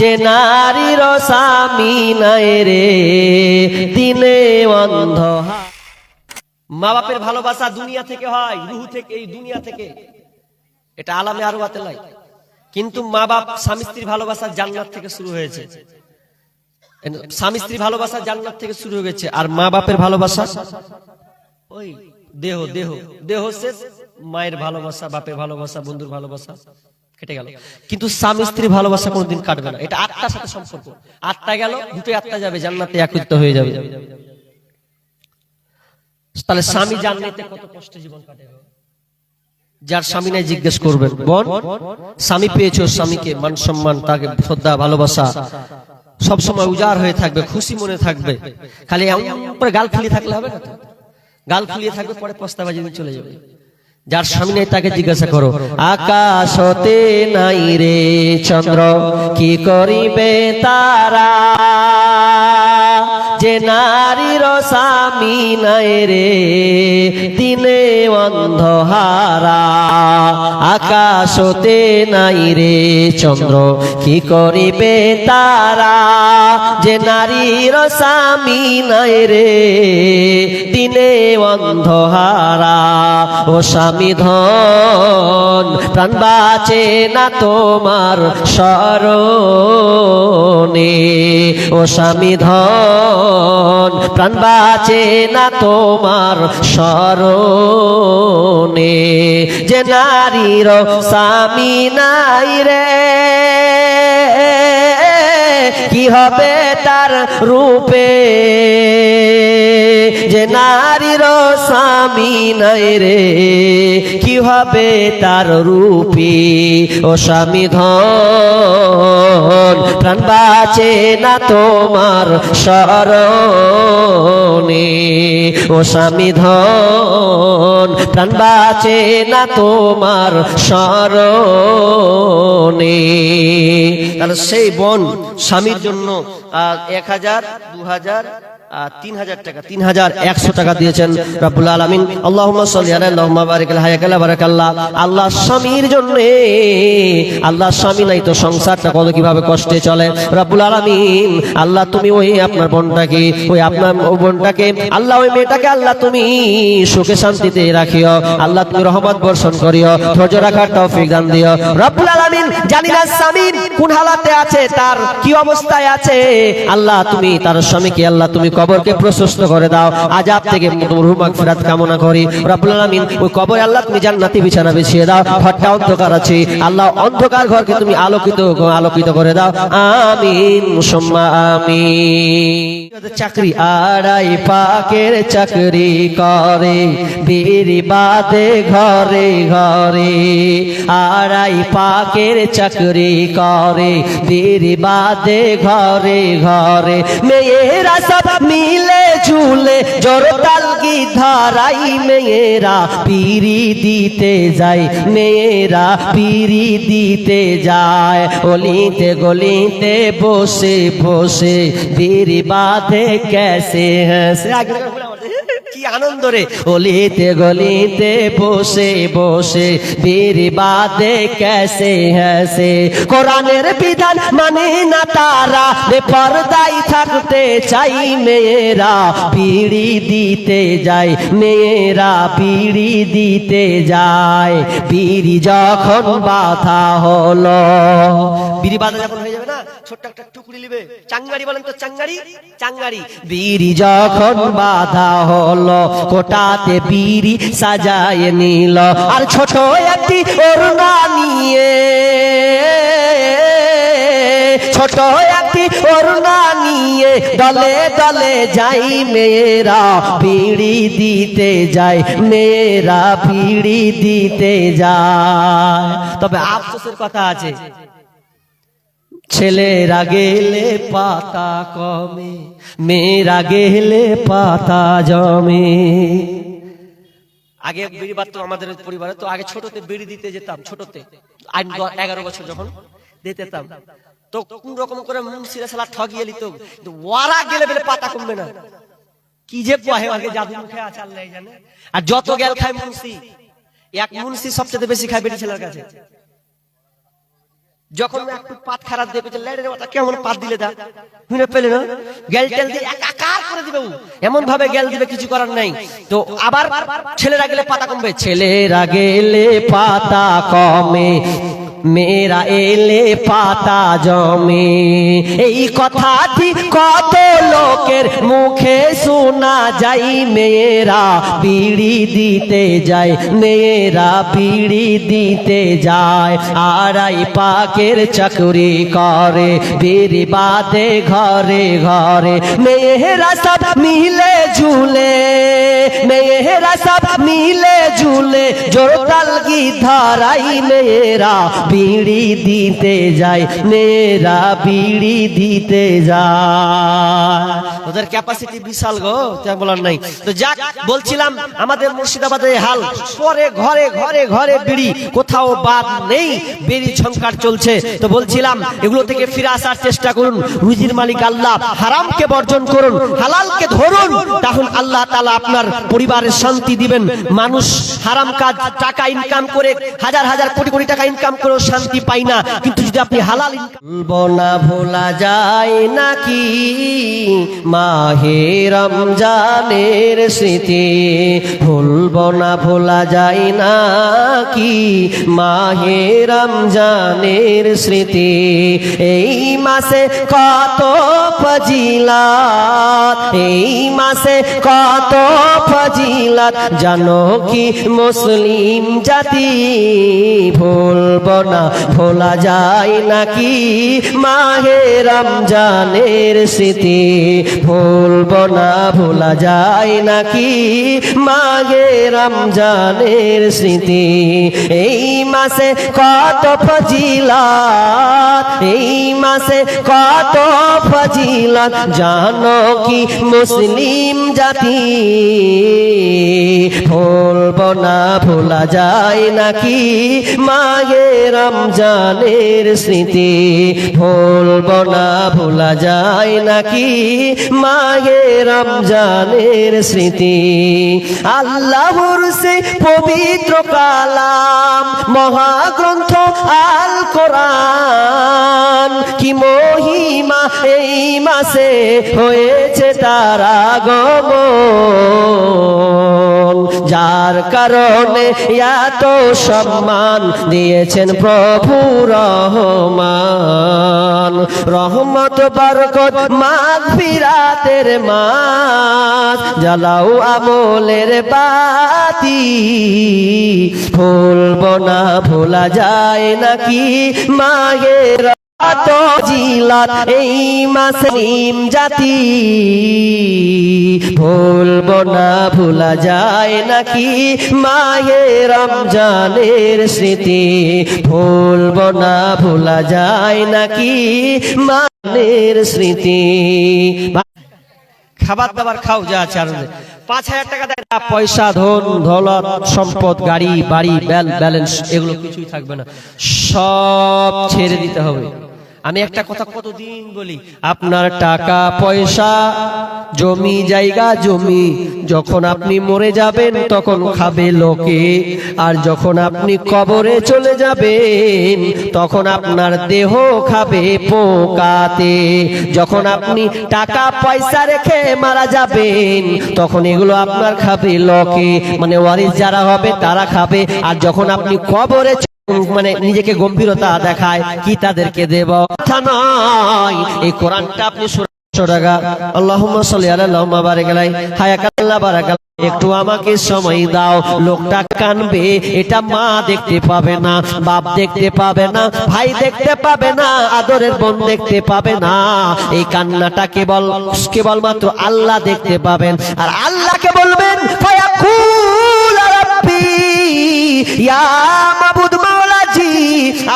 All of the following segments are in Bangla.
যে নারীর স্বামী নাই রে, দিনে অন্ধ মা বাপের ভালোবাসা দুনিয়া থেকে হয়, রুহু থেকে, এই দুনিয়া থেকে। এটা আলামে আরও বাতে লাই কিন্তু মা বাপ স্বামী স্ত্রীর ভালোবাসা জান্নাত থেকে শুরু হয়েছে। স্বামী স্ত্রী ভালোবাসা জান্নাত থেকে শুরু হয়ে গেছে। আর মা বাপের ভালোবাসা? ওই দেহ দেহ। দেহ শেষ মায়ের ভালোবাসা, বাপের ভালোবাসা, বন্ধুর ভালোবাসা। কেটে গেল। কিন্তু স্বামী স্ত্রী ভালোবাসা কোনোদিন কাটবে না। এটা আত্মার সাথে সম্পর্ক। আত্মা গেল, দুটো আত্মা যাবে, জান্নাতে একত্রিত হয়ে যাবে। তাহলে স্বামী জান্নাতে কত কষ্ট জীবন কাটে যার স্বামী নাই জিজ্ঞেস করবেন, বোন, স্বামী পেয়েছ স্বামীকে, মান সম্মান, তাকে শ্রদ্ধা, ভালোবাসা সব সময় উজাড় হয়ে থাকবে, খুশি মনে থাকবে। খালি গাল ফুলিয়ে থাকলে হবে না গাল ফুলিয়ে থাকবে, পরে পস্তাবাজি চলে যাবে। যার সামনে নেই তাকে জিজ্ঞাসা করো আকাশতে নাই রে চন্দ্র? কি করিবে তারা? যে নারীর স্বামী নাই রে, দিনে অন্ধহারা আকাশ হতে নাই রে চন্দ্র, কি করিবে তারা? যে নারীর স্বামী নাই রে, দিনে অন্ধহারা, ও স্বামী ধন, প্রাণ বাঁচে না তোমার স্মরণে, ও স্বামী ধন প্রাণ বাঁচে না তোমার স্মরণে। যে নারীর স্বামী নাই রে কি হবে তার রূপে? যে নারীর স্বামী নাই রে, কি হবে তার রূপী? ও স্বামী ধন, প্রাণ বাঁচে না তোমার স্মরণে। ও স্বামী ধন, প্রাণ বাঁচে না তোমার স্মরণে। তাহলে সেই বন স্বামীর জন্য এক হাজার, দু হাজার আল্লাহ স্বামীর তুমি ওই আপনার বোনটাকে, ওই আপনার বোনটাকে, আল্লাহ ওই মেয়েটাকে, আল্লাহ তুমি সুখে শান্তিতে রাখিও। আল্লাহ তুমি রহমত বর্ষণ করিও, ধৈর্য রাখার তৌফিক দান দিও। রব্বুল আলামিন জানি না স্বামী কোন হালাতে আছে, তার কি অবস্থায় আছে। আল্লাহ তুমি, তার স্বামীকে আল্লাহ তুমি কবরকে প্রশস্ত করে দাও। আজাব থেকে মাগফিরাত কামনা করি। রব্বুল আলামিন, ওই কবরে আল্লাহ তুমি জান্নাতি বিছানা বিছিয়ে দাও। ঘরটা অন্ধকার আছে। আল্লাহ অন্ধকার ঘরকে তুমি আলোকিত আলোকিত করে দাও। আমিন, সুম্মা আমিন। চাকরি আড়াই পাকের চাকরি করে। বীর বাদে ঘরে ঘরে। আড়াই পাকের চাকরি করে। বীর বাদে ঘরে ঘরে। মেয়েরা সব মিলে ঝুলে জোরতাল কি ধারাই মেয়েরা পিরি দিতে যায়, মেয়েরা পিরি দিতে যায়। অলিতে গলিতে বসে বসে বীর বাঁধে কেসে হ্যাসে কি আনন্দ রে? অলিতে গলিতে বসে বসে, বীর বাদে ক্যাসে হ্যাসে কোরআনের বিধান মানে না তারা বেপরদাই থাকতে চাই মেয়েরা। পিড়ি দিতে যায়, মেয়েরা পিড়ি দিতে যায়। বিড়ি যখন বাধা হলো বিড়ি বাধা যখন হয়ে যাবে না, ছোট্ট একটা টুকরি নিবে। চাঙ্গারি বলেন তো, চাঙ্গারি? চাঙ্গারি। বিড়ি যখন বাধা হলো, কোটাতে বিড়ি সাজায় নিল। আর ছোট একটি ওরনা নিয়ে, ছোট একটি ওরনা নিয়ে দলে দলে যাই মেয়েরা। পিড়ি দিতে যায়, মেয়েরা পিড়ি দিতে যায়। তবে আফসোসের কথা আছে ছেলেরা গেলে পাতা কমে, মেয়েরা গেলে পাতা জমে। আগে বিড়ি বাড়তো আমাদের পরিবারে, তো আগে ছোটতে বিড়ি দিতে যেতাম, ছোটতে। এগারো বছর যখন যেতাম তো কোন রকম করে মুন্সিরা সালা ঠগিয়ে নিত। ওরা গেলে বেলে পাতা কমবে না। কি যে কহে, আগে জাদু মুখে আছে আল্লাহ জানে? আর যত গেল খায় মুন্সি, এক মুন্সি সবচেয়ে বেশি খায় বেটি ছেলের কাছে। যখন একটু পাত খারাপ দিয়ে পেয়েছে ল্যাডের মাথা কেমন পাত দিলে দা? শুনে পেলে না? গেল টেল দিয়ে একাকার করে দিবে। এমন ভাবে গেল দিবে, কিছু করার নাই। তো আবার ছেলেরা গেলে পাতা কমবে। ছেলেরা গেলে পাতা কমে। মেয়েরা এলে পাতা জমে। এই কথাটি কত লোকের মুখে শোনা যাই মেয়েরা বিড়ি দিতে যায়, মেয়েরা বিড়ি দিতে যায়। আড়াই পাকের চাকরি করে, বিড়ি বাদে ঘরে ঘরে। মেয়েরা সব মিলে ঝুলে, মেয়েরা সব মিলে ঝুলে। জোরতাল কি ধরাই মেয়েরা বিড়ি দিতে যায় মেয়েরা বিড়ি দিতে যায়। ওদের ক্যাপাসিটি বিশাল গো, তা বলার নাই। তো যাক, বলছিলাম, আমাদের মুর্শিদাবাদে হাল। পরে ঘরে ঘরে ঘরে বিড়ি, কোথাও বাদ নেই, বিড়ি ঝংকার চলছে। তো বলছিলাম, এগুলো থেকে ফিরে আসার চেষ্টা করুন। রুজির মালিক আল্লাহ হারামকে বর্জন করুন, হালালকে ধরুন। তাহলে আল্লাহ তাআলা আপনার পরিবারের শান্তি দিবেন। মানুষ হারাম কাজ, টাকা ইনকাম করে, হাজার হাজার কোটি কোটি টাকা ইনকাম করেও শান্তি পায় না। কিন্তু যদি আপনি হালাল বলব না, ভোলা যায় নাকি? মাহে রমজানের স্মৃতি। ভুলবো না, ভোলা যায় না কি মাহে রমজানের স্মৃতি। এই মাসে কত ফজিলাত, এই মাসে কত ফজিলাত। জানো কি মুসলিম জাতি? ভুলব না, ভোলা যায় নাকি মাহে রমজানের স্মৃতি? ভুলব না, ভোলা যায় নাকি মাঘে রমজানের স্মৃতি? এই মাসে কত ফজিলাত, এই মাসে কত ফজিলাত, জানো কি মুসলিম জাতি? ভুলব না, ভোলা যায় নাকি মাঘে রমজানের স্মৃতি ভুলব না, ভোলা যায় নাকি? মাগে রমজানের স্মৃতি। আল্লাহর সে পবিত্র কালাম, মহাগ্রন্থ আল কোরআন। কি মহিমা মাসে হয়েছে তারা গমন। যার কারণে এত সম্মান দিয়েছেন প্রভু রহমান। রহমত, বরকত মাঘ ফিরাতের মাস, জ্বালাও আমলের বাতি। ভুলব না, ভোলা যায় নাকি মায়ের কত জিলাত, এই মাসলিম জাতি। ভুলব না, ভোলা যায় নাকি মায়ের রমজানের স্মৃতি? ভুলব না, ভোলা যায় নাকি মানের স্মৃতি? খাবার দাবার খাও যা আছে আর পাঁচ হাজার টাকা দেয় না, পয়সা ধন দৌলত সম্পদ গাড়ি বাড়ি ব্যাল ব্যালেন্স এগুলো কিছুই থাকবে না। সব ছেড়ে দিতে হবে। আমি একটা কথা কতদিন বলি? আপনার টাকা পয়সা জমি জায়গা জমি। যখন আপনি মরে যাবেন তখন খাবে লোকে। আর যখন আপনি কবরে চলে যাবেন তখন আপনার দেহ খাবে পোকাতে। যখন আপনি টাকা পয়সা রেখে মারা যাবেন তখন এগুলো আপনার খাবে লোকে। মানে ওয়ারিস যারা হবে তারা খাবে। আর যখন আপনি কবরে মানে নিজেকে গম্ভীরতা দেখায় কি তাদেরকে দেব? নয়। এই কোরআনটা আপনি টাকা। আল্লাহুম্মা সাল্লি বারাকাল একটু আমাকে সময় দাও। লোকটা কানবে। এটা মা দেখতে পাবে না বাপ দেখতে পাবে না ভাই দেখতে পাবে না আদরের বোন দেখতে পাবে না। এই কান্নাটা কেবল কেবল মাত্র আল্লাহ দেখতে পাবেন। আর আল্লাহকে বলবেন ইয়া মাবুদ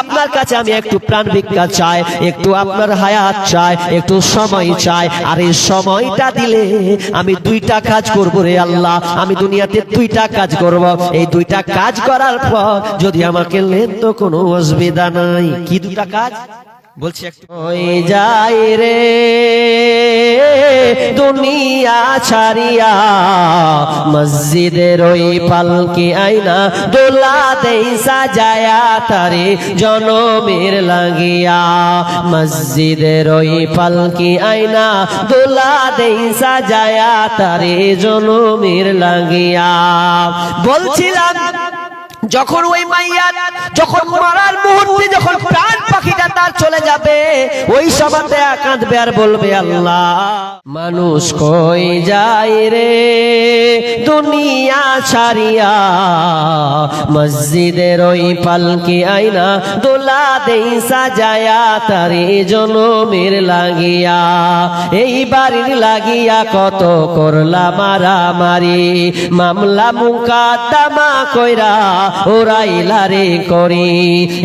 আপনার কাছে আমি একটু প্রাণ ভিক্ষা চাই, একটু আপনার হায়াত চাই, একটু সময় চাই। আর এই সময়টা দিলে আমি দুইটা কাজ করব রে আল্লাহ। আমি দুনিয়াতে দুইটা কাজ করব। এই দুইটা কাজ করার পর যদি আমাকে লেন তো কোনো অসুবিধা নাই। কি দুটা কাজ? বলছি একটু ওই যাই রে, দুনিয়া ছাড়িয়া মসজিদের ওই পালকি আইনা দোলা দেই সাজায়া তারে জনমের লাগিয়া মসজিদের ওই পালকি আইনা দোলা দেই সাজায়া তারে জনমের লাগিয়া। বলছিলাম যখন ওই মাইয়া, যখন মরার মুহূর্তে যখন প্রাণ পাখিটা তার চলে যাবে, ওই সভাতে কাঁদবে আর বলবে, আল্লাহ, মানুষ কই যায় রে? দুনিয়া ছাড়িয়া মসজিদের ওই পালকি আইনা দোলা দেই সাজায়া তারে জনমের লাগিয়া, এই বাড়ির লাগিয়া কত করলা মারামারি, মামলা মুকাদ্দমা কইরা ওরাইলা রে করি।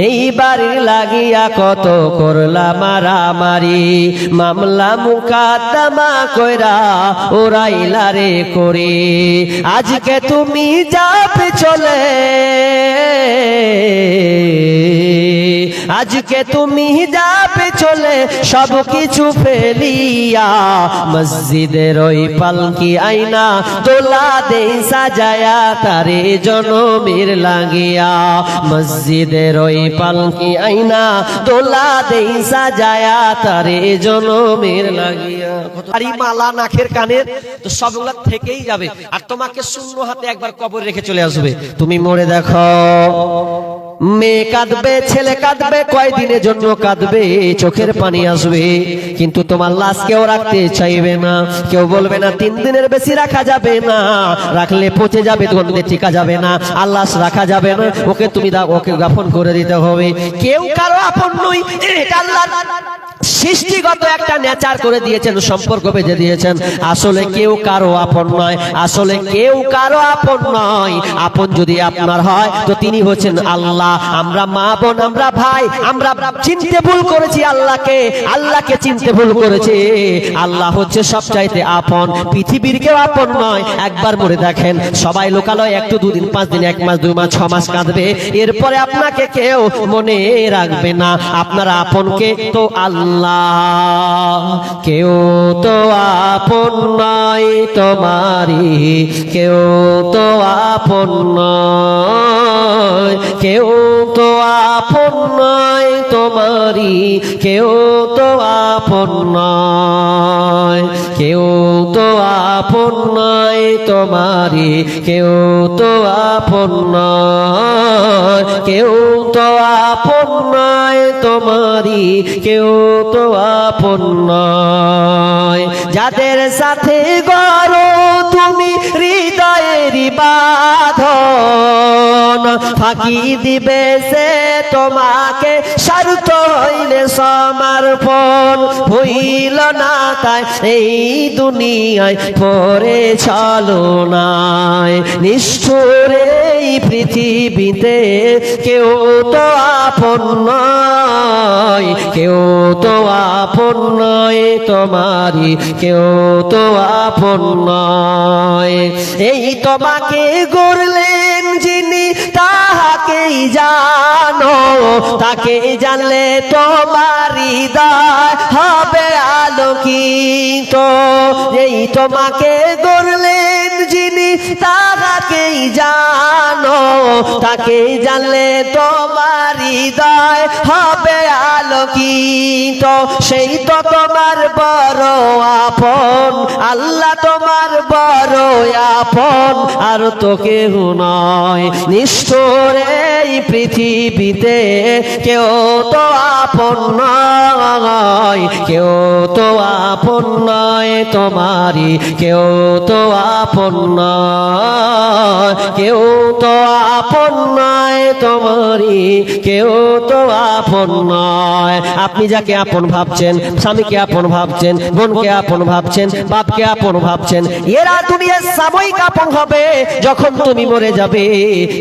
এই বাড়ির লাগিয়া কত করলা মারামারি। মামলা মুকাদ্দমা কইরা ওরাইলা রে করি। আজকে তুমি যাবে চলে। আজকে তুমি যাবে চলে, সব কিছু ফেলিয়া মসজিদের ওই পালকি আইনা তোলা দে সাজায়া, তারে জনমের লাগিয়া। মসজিদের ওই পালকি আইনা তোলা দেই সাজায়া, তারে জনমের লাগিয়া। আরি মালা নাখের কানের তো সবগুলা থেকেই যাবে। আর তোমাকে শূন্য হাতে একবার কবর রেখে চলে আসবে। তুমি মরে দেখো। মেয়ে কাঁদবে, ছেলে কাঁদবে, কয়দিনের জন্য কাঁদবে? চোখের পানি আসবে। কিন্তু তোমার লাশ কেউ রাখতে চাইবে না। কেউ বলবে না, তিন দিনের বেশি রাখা যাবে না। রাখলে পচে যাবে, গন্ধে টিকা যাবে না। আল্লাহ রাখা যাবে না। ওকে তুমি ওকে গাফন করে দিতে হবে। কেউ কারও আপন নই, এটা আল্লাহ সৃষ্টিগত একটা নেচার করে দিয়েছেন, সম্পর্ক বেঁধে দিয়েছেন। আসলে কেউ কারও আপন নয়, আসলে কেউ কারও আপন নয়। আপন যদি আপনার হয়, তো তিনি হচ্ছেন আল্লাহ। আমরা মা বোন, আমরা ভাই, আমরা চিনতে ভুল করেছি আল্লাহকে আল্লাহকে চিনতে ভুল করেছি। আল্লাহ হচ্ছে সবচাইতে আপন, পৃথিবীর কেউ আপন নয়। একবার মরে দেখেন, সবাই লোকালয় একটু দুদিন, পাঁচ দিন, এক মাস, দুই মাস, ছ মাস কাঁদবে। এরপরে আপনাকে কেউ মনে রাখবে না। আপনার আপনকে তো আল্লাহ কেউ তো আপন নয় তোমারি কেউ তো আপন নয়। কেউ তো আপন নয় তোমারি কেউ তো আপন নয়। কেউ তো আপন নয় তোমারি কেউ তো আপন নয়। কেউ তো আপন নয় তোমারি কেউ তো আপন নয়। যাদের সাথে গড়ো তুমি হৃদয়ের বাঁধন, ফাঁকি দিবে সে তোমাকে স্বার্থ হইলে সমর্পণ। হইল না তাই এই দুনিয়ায় পরে চলো নাই। নিষ্ঠুর এই পৃথিবীতে কেউ তো আপন নয়, কেউ তো আপন নয় তোমারি কেউ তো আপন নয়। এই তোমাকে গড়লেন যিনি, তাহাকেই জানো, তাকে জানলে তোমার হৃদয় হবে আলোকিত। এই তোমাকে গড়লেন যিনি জানো তাকে জানলে তোমার হৃদয় হবে আলোকিত। সেই তো তোমার বড় আপন, আল্লাহ তোমার বড় আপন। আর তো কেউ নয়, নিষ্ঠুর এই পৃথিবীতে কেউ তো আপন নয়, কেউ তো আপন নয় তোমারি কেউ তো আপন নয়, কেউ তো আপন নয় তোমারি কেউ তো আপন নয়। আপনি যাকে আপন ভাবছেন, স্বামীকে আপন ভাবছেন, বোনকে আপন ভাবছেন, বাপকে আপন ভাবছেন, এরা দুনিয়ার সাময়িক আপন হবে যখন তুমি মরে যাবে।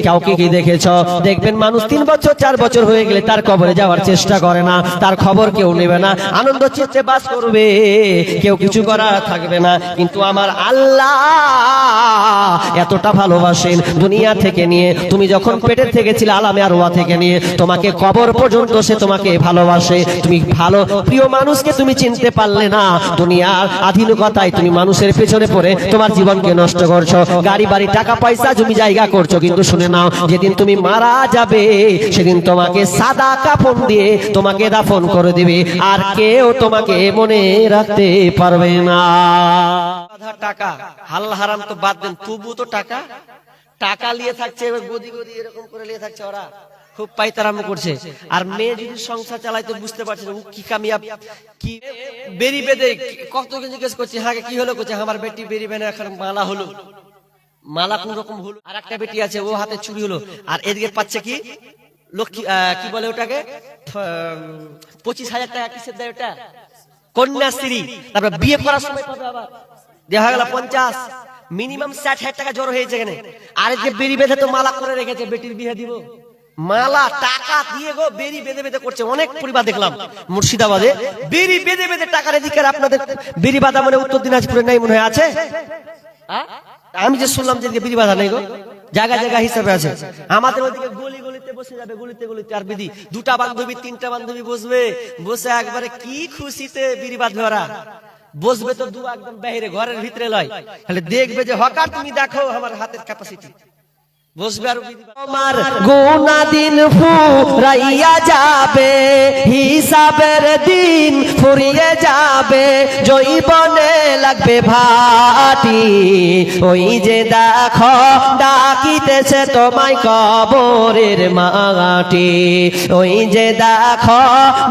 কাউকে কি দেখেছ? দেখবেন মানুষ তিন বছর, চার বছর হয়ে গেলে তার কবরে যাওয়ার চেষ্টা করে না, তার খবর কেউ নেবে না, আনন্দ চিত্তে বাস করবে, কেউ কিছু করার থাকবে না। কিন্তু আমার আল্লাহ এতটা ভালোবাসেন দুনিয়া থেকে নিয়ে তুমি যখন পেটের থেকে ছিলে আলামে আর ওয়া থেকে নিয়ে, তোমাকে কবর পর্যন্ত সে তোমাকে ভালোবাসে। তুমি ভালো, প্রিয় মানুষকে তুমি চিনতে পারলে না। দুনিয়ার আধুনিকতায় তুমি মানুষের পেছনে পড়ে তোমার জীবনকে নষ্ট করছ। গাড়ি, বাড়ি, টাকা, পয়সা, জমি, জায়গা করছ। কিন্তু শুনে নাও, যেদিন তুমি মারা যাবে, সেদিন তোমাকে সাদা কাফন দিয়ে তোমাকে দাফন করে দিবে। আর কেউ তোমাকে মনে রাখতে পারবে না। টাকা হাল হারাম তো বাদ দেন। তবু তো টাকা। টাকা নিয়ে থাকছে গদি গদি এরকম করে নিয়ে থাকছে ওরা। খুব পাইতারাম করছে। আর মেয়ে যদি সংসার চালাইতে বুঝতে পারছে ও কি কামিয়াব, কি বেরি বেদে কত জিজ্ঞেস করছে হ্যাঁ কি হলো? করছে আমার বেটি বেরি বেনে এখন মালা হলো। মালা কোন রকম হলো? আর একটা বেটি আছে, ও হাতে চুরি হলো। আর এদিকে পাচ্ছে কি? লক্ষ্মী কি বলে ওটাকে? পঁচিশ হাজার টাকা কিসের দেয় ওটা? কন্যাশ্রী। তারপর বিয়ে করার সময় পাবে আবার। দেখা গেল পঞ্চাশ। মিনিমাম ষাট হাজার টাকা জড়ো হয়েছে এখানে। আর যে বেরি বেঁধে তো মালা করে রেখেছে বেটির বিয়ে দিব। মালা টাকা দিয়ে গো বেরি বেঁধে বেঁধে করছে। অনেক পরিবার দেখলাম। মুর্শিদাবাদে বেরি বেঁধে বেঁধে টাকার এদিকে আপনাদের বেরি বাধা মানে উত্তর দিনাজপুরে নাই মনে হয় আছে? আমি যে শুনলাম যে বিধি বাধা নেই গো। জায়গা জায়গা হিসাবে আছে। আমাদের ওইদিকে গলি গলিতে বসে যাবে গলিতে গলিতে। আর বিধি দুটা বান্ধবী তিনটা বান্ধবী বসবে। বসে একবারে কি খুশিতে বিড়ি বাঁধবে ওরা? বসবে তো দু একদম বাইরে, ঘরের ভিতরে লয়। তাহলে দেখবে যে হকার, তুমি দেখো আমার হাতের ক্যাপাসিটি বসবে আর। তোমার গুনা দিন ফুরাইয়া যাবে। হিসাবের দিন ফুরিয়ে যাবে জৈবনে লাগবে ভাটি। ওই যে দেখো, ডাকিতেছে তোমায় কবরের মাটি। ওই যে দেখো,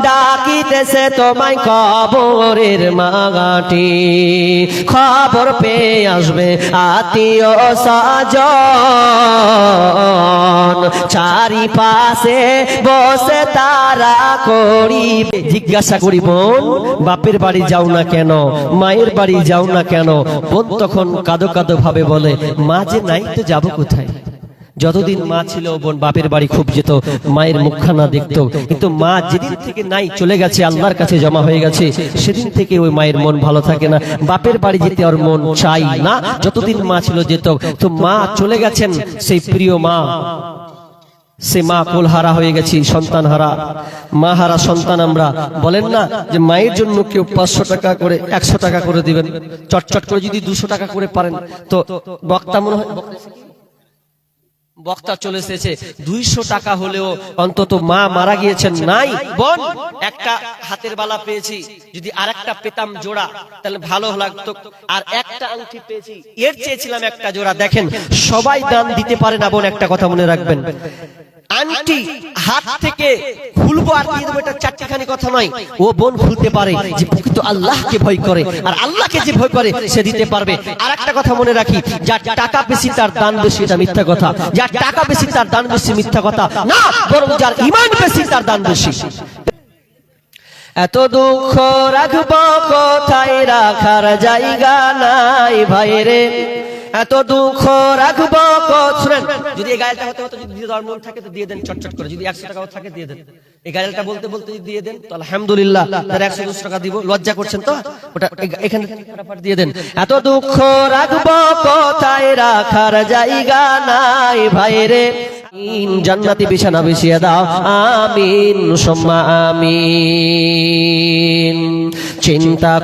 ডাকিতেছে তোমায় কবরের মাটি। খবর পেয়ে আসবে আত্মীয় সাজন চারিপাশে বসে তারা করিবে জিজ্ঞাসা করি, বোন, বাপের বাড়ি যাও না কেন? মায়ের বাড়ি যাও না কেন? বোন তখন কাদো কাদো ভাবে বলে, মা যে নাই তো যাব কোথায়? যতদিন মা ছিল, বোন বাপের বাড়ি খুব যেত, মায়ের মুখখানা দেখতো। কিন্তু মা যেদিন থেকে নাই চলে গেছে, আল্লাহর কাছে জমা হয়ে গেছে, সেদিন থেকে ওই মায়ের মন ভালো থাকে না। বাপের বাড়ি যেতে ওর মন চাই না, যতদিন মা ছিল যেত। তো মা চলে গেছেন, সেই প্রিয় মা। সে মা কোল হারা হয়ে গেছি সন্তান হারা মা হারা সন্তান আমরা। বলেন না যে মায়ের জন্য কেউ পাঁচশো টাকা করে, একশো টাকা করে দিবেন। চটচট করে যদি দুশো টাকা করে পারেন, তো বক্তা মনে হয় বক্তা চলে এসেছে। দুইশো টাকা হলেও অন্তত মা মারা গিয়েছেন। নাই বোন একটা হাতের বালা পেয়েছি। যদি আর একটা পেতাম জোড়া তাহলে ভালো লাগতো। আর একটা আংটি পেয়েছি। এর চেয়েছিলাম একটা জোড়া। দেখেন সবাই দান দিতে পারে না বোন একটা কথা মনে রাখবেন। আংটি হাত থেকে খুলবো আর দিয়ে দেবো, এটা চারটিখানি কথা নয়। ও বোন খুলতে পারে যে প্রকৃত আল্লাহকে ভয় করে, আর আল্লাহকে যে ভয় করে, সে দিতে পারবে। আর একটা কথা মনে রাখি, যার টাকা বেশি তার দান বেশি, এটা মিথ্যা কথা। যার টাকা বেশি তার দান বেশি, মিথ্যা কথা। না, বরং যার ইমান বেশি তার দান বেশি। এত দুঃখ রাখব কোথায়? রাখার জায়গা নাই ভাইরে। এত দুঃখ রাখব কো- শুনেন, যদি এই গাড়িটা হতে হতে যদি ধর্ম থাকে তো দিয়ে দেন, চটচট করে। যদি একশো টাকাও থাকে দিয়ে দেন। এই গাড়িটা বলতে বলতে যদি দিয়ে দেন, তো আলহামদুলিল্লাহ, তার একশো দুশো টাকা দিব। লজ্জা করছেন তো? ওটা এখানে ফটাফট দিয়ে দেন। এত দুঃখ রাখব কোথায়? রাখার জায়গা নাই ভাইরে। জান্নাতি বিছানা বিছিয়ে দাও। আমিন, সোম্মা আমিন। চিন্তা